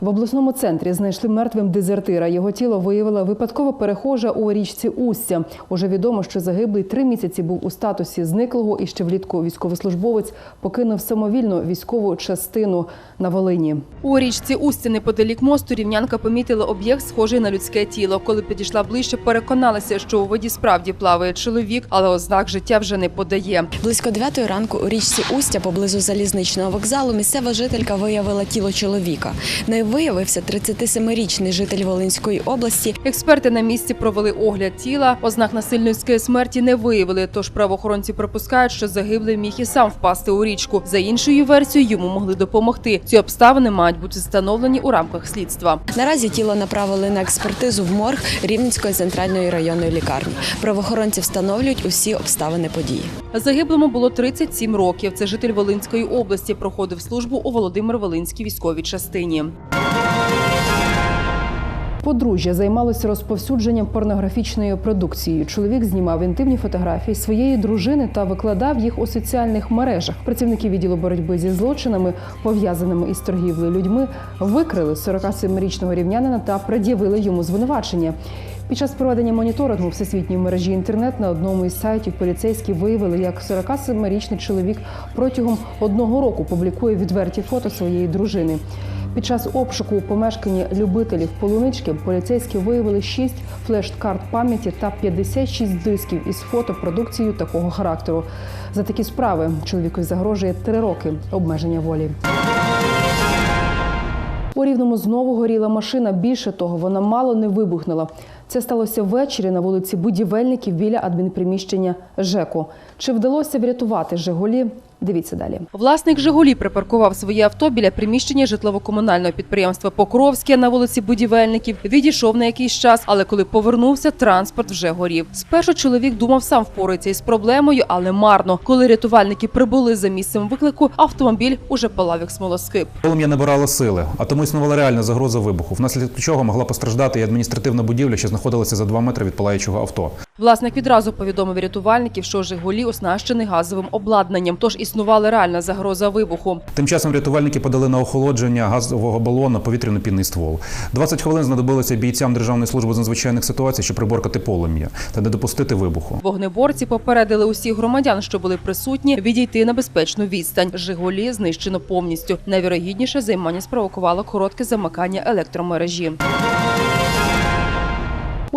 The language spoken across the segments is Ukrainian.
В обласному центрі знайшли мертвим дезертира. Його тіло виявила випадково перехожа у річці Устя. Уже відомо, що загиблий три місяці був у статусі зниклого і ще влітку військовослужбовець покинув самовільну військову частину на Волині. У річці Устя неподалік мосту рівнянка помітила об'єкт, схожий на людське тіло. Коли підійшла ближче, переконалася, що у воді справді плаває чоловік, але ознак життя вже не подає. Близько 9 ранку у річці Устя поблизу залізничного вокзалу місцева жителька виявила тіло чоловіка. Нею виявився 37-річний житель Волинської області. Експерти на місці провели огляд тіла. Ознак насильницької смерті не виявили. Тож правоохоронці припускають, що загиблий міг і сам впасти у річку. За іншою версією, йому могли допомогти. Ці обставини мають бути встановлені у рамках слідства. Наразі тіло направили на експертизу в морг Рівненської центральної районної лікарні. Правоохоронці встановлюють усі обставини події. Загиблому було 37 років. Це житель Волинської області. Проходив службу у Володимир-Волинській військовій частині. Подружжя займалося розповсюдженням порнографічної продукції. Чоловік знімав інтимні фотографії своєї дружини та викладав їх у соціальних мережах. Працівники відділу боротьби зі злочинами, пов'язаними із торгівлею людьми, викрили 47-річного рівнянина та пред'явили йому звинувачення. Під час проведення моніторингу всесвітньої мережі інтернет на одному із сайтів поліцейські виявили, як 47-річний чоловік протягом одного року публікує відверті фото своєї дружини. Під час обшуку у помешканні любителів полунички поліцейські виявили 6 флеш-карт пам'яті та 56 дисків із фотопродукцією такого характеру. За такі справи чоловікові загрожує 3 роки обмеження волі. У рівному знову горіла машина. Більше того, вона мало не вибухнула. Це сталося ввечері на вулиці будівельників біля адмінприміщення ЖЕКу. Чи вдалося врятувати Жигулі? Дивіться далі. Власник Жигулі припаркував своє авто біля приміщення житлово-комунального підприємства Покровське на вулиці будівельників. Відійшов на якийсь час, але коли повернувся, транспорт вже горів. Спершу чоловік думав сам впорається із проблемою, але марно. Коли рятувальники прибули за місцем виклику, автомобіль уже палав як смолоскип. Полум'я набирало сили, а тому існувала реальна загроза вибуху, внаслідок чого могла постраждати і адміністративна будівля, що знаходилася за два метри від палаючого авто. Власник відразу повідомив рятувальників, що Жигулі оснащений газовим обладнанням, тож існувала реальна загроза вибуху. Тим часом рятувальники подали на охолодження газового балону повітряно-пінний ствол. 20 хвилин знадобилося бійцям Державної служби з надзвичайних ситуацій, щоб приборкати полум'я та не допустити вибуху. Вогнеборці попередили усіх громадян, що були присутні, відійти на безпечну відстань. Жигулі знищено повністю. Найвірогідніше займання спровокувало коротке замикання електромережі.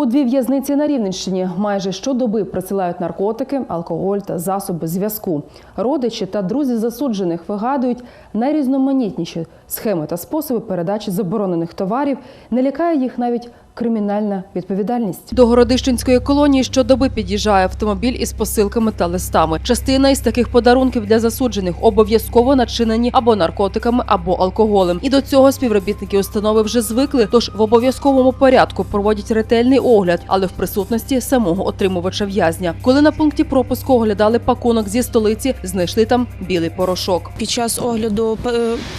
У дві в'язниці на Рівненщині майже щодоби присилають наркотики, алкоголь та засоби зв'язку. Родичі та друзі засуджених вигадують найрізноманітніші схеми та способи передачі заборонених товарів. Не лякає їх навіть кримінальна відповідальність. До Городищенської колонії щодоби під'їжджає автомобіль із посилками та листами. Частина із таких подарунків для засуджених обов'язково начинені або наркотиками, або алкоголем. І до цього співробітники установи вже звикли, тож в обов'язковому порядку проводять ретельний огляд, але в присутності самого отримувача в'язня. Коли на пункті пропуску оглядали пакунок зі столиці, знайшли там білий порошок. Під час огляду е,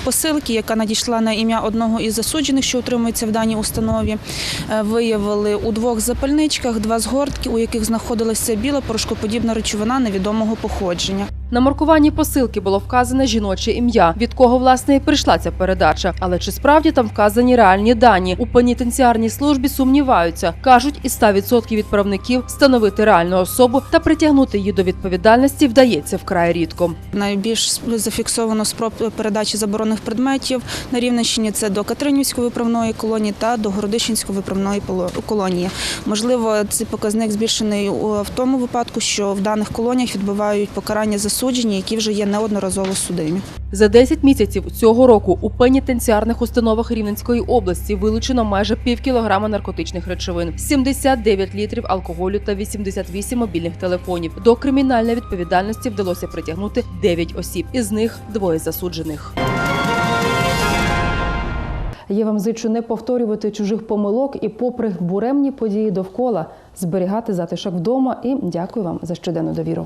посилки, яка надійшла на ім'я одного із засуджених, що утримується в даній установі, виявили у двох запальничках два згортки, у яких знаходилася біла порошкоподібна речовина невідомого походження. На маркуванні посилки було вказане жіноче ім'я, від кого власне і прийшла ця передача. Але чи справді там вказані реальні дані? У пенітенціарній службі сумніваються. кажуть, із 100% відправників встановити реальну особу та притягнути її до відповідальності вдається вкрай рідко. Найбільш зафіксовано спроб передачі заборонених предметів на Рівненщині це до Катеринівської виправної колонії та до Городищенської виправної колонії. Можливо, цей показник збільшений в тому випадку, що в даних колоніях відбувають покарання засуджені, які вже є неодноразово судимі. За 10 місяців цього року у пенітенціарних установах Рівненської області вилучено майже пів кілограма наркотичних речовин, 79 літрів алкоголю та 88 мобільних телефонів. До кримінальної відповідальності вдалося притягнути 9 осіб, із них двоє засуджених. Я вам зичу не повторювати чужих помилок і, попри буремні події довкола, зберігати затишок вдома. І дякую вам за щоденну довіру.